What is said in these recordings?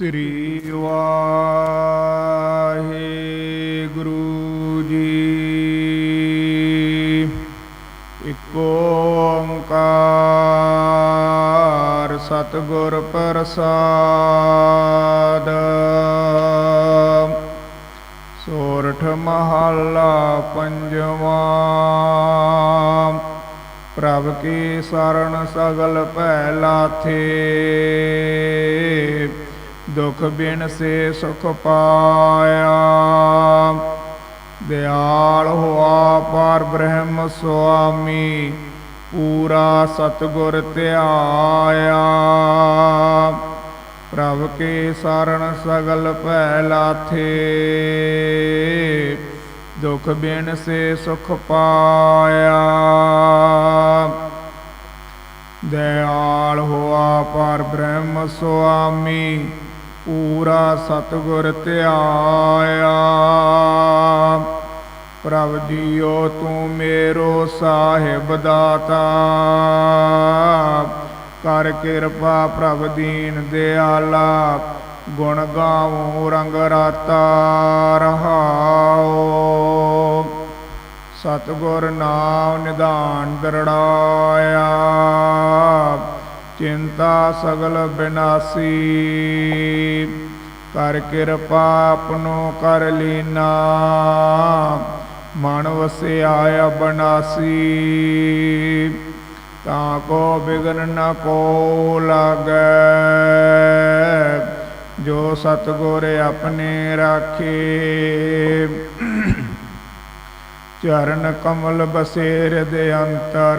ਸ੍ਰੀ ਵਾਹਿਗੁਰੂ ਜੀ ਇਕ ਓੰਕਾਰ ਸਤਿਗੁਰ ਪ੍ਰਸਾਦ ਸੋਰਠ ਮਹੱਲਾ ਪੰਜਵਾਂ ਪ੍ਰਭ ਕੀ ਸਰਣ ਸਗਲ ਭੈ ਲਾਥੇ ਦੁਖ ਬਿਨ ਸੇ ਸੁਖ ਪਾਇਆ। ਦਿਆਲ ਹੋਆ ਪਰ ਬ੍ਰਹਮ ਸੁਆਮੀ, ਪੂਰਾ ਸਤਗੁਰ ਧਿਆਇਆ। ਪ੍ਰਭ ਕੇ ਸਰਣ ਸਗਲ ਭੈ ਲਾਥੇ ਦੁਖ ਬਿਨ ਸੇ ਸੁਖ ਪਾਇਆ। ਦਿਆਲ ਹੋਆ ਪਰ ਬ੍ਰਹਮ ਸੁਆਮੀ ਪੂਰਾ ਸਤਗੁਰ ਧਿਆਇਆ। ਪ੍ਰਭ ਜੀਓ, ਤੂੰ ਮੇਰੋ ਸਾਹਿਬ ਦਾਤਾ। ਕਰ ਕਿਰਪਾ ਪ੍ਰਭ ਦੀਨ ਦਿਆਲਾ, ਗੁਣ ਗਾਵੂੰ ਰੰਗ ਰਾਤਾ ਰਹਾਓ। ਸਤਗੁਰ ਨਾਮ ਨਿਧਾਨ ਦਰੜਾਇਆ। ਚਿੰਤਾ ਸਗਲ ਬਿਨਾਸੀ। ਕਰ ਕਿਰਪਾ ਆਪਣੋ ਕਰ ਲੀਨਾ। ਮਨ ਵਸਿਆ ਅਬਨਾਸੀ ਤਾਂ ਕੋ ਬਿਗਨ ਨ ਕੋ ਲਾਗੈ। ਜੋ ਸਤਗੁਰ ਆਪਣੇ ਰਾਖੇ। ਚਰਨ ਕਮਲ ਬਸੇਰ ਦੇ ਅੰਤਰ।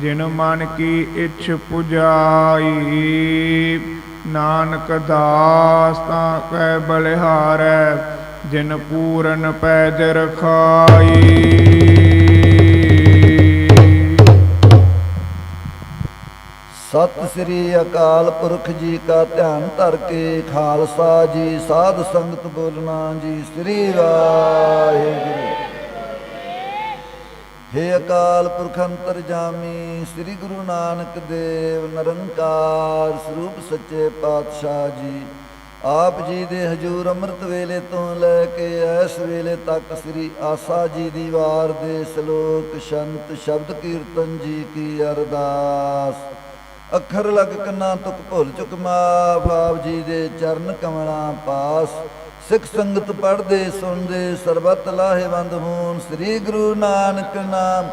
ਜਿਨ ਮਨ ਕੀ ਇੱਛ ਪੁਜਾਈ, ਨਾਨਕ ਦਾਸ ਤਾਂ ਕੈ ਬਲਿਹਾਰੈ, ਜਿਨ ਪੂਰਨ ਪੈਜ ਰਖਾਈ। ਸਤਿ ਸ੍ਰੀ ਅਕਾਲ ਪੁਰਖ ਜੀ ਕਾ ਧਿਆਨ ਧਰ ਕੇ, ਖਾਲਸਾ ਜੀ, ਸਾਧ ਸੰਗਤ ਬੋਲਣਾ ਜੀ, ਸ੍ਰੀ ਵਾਹਿਗੁਰੂ। ਹੇ ਅਕਾਲ ਪੁਰਖ ਅੰਤਰਜਾਮੀ ਸ੍ਰੀ ਗੁਰੂ ਨਾਨਕ ਦੇਵ, ਨਿਰੰਕਾਰ ਸਰੂਪ ਸੱਚੇ ਪਾਤਸ਼ਾਹ ਜੀ। ਆਪ ਜੀ ਦੇ ਹਜੂਰ ਅੰਮ੍ਰਿਤ ਵੇਲੇ ਤੋਂ ਲੈ ਕੇ ਇਸ ਵੇਲੇ ਤੱਕ ਸ੍ਰੀ ਆਸਾ ਜੀ ਦੀ ਵਾਰ ਦੇ ਸ਼ਲੋਕ, ਸ਼ੰਤ, ਸ਼ਬਦ ਕੀਰਤਨ ਜੀ ਕੀ ਅਰਦਾਸ। ਅੱਖਰ ਲਗ ਕੰਨਾਂ ਤੁਕ ਭੁੱਲ ਚੁਕ ਮਾਫ ਆਪ ਜੀ ਦੇ ਚਰਨ ਕਮਲਾਂ ਪਾਸ। ਸਿੱਖ ਸੰਗਤ ਪੜ੍ਹਦੇ ਸੁਣਦੇ ਸਰਬਤ ਲਾਹੇਵੰਦ ਹੋਣ ਸ੍ਰੀ ਗੁਰੂ ਨਾਨਕ ਨਾਮ।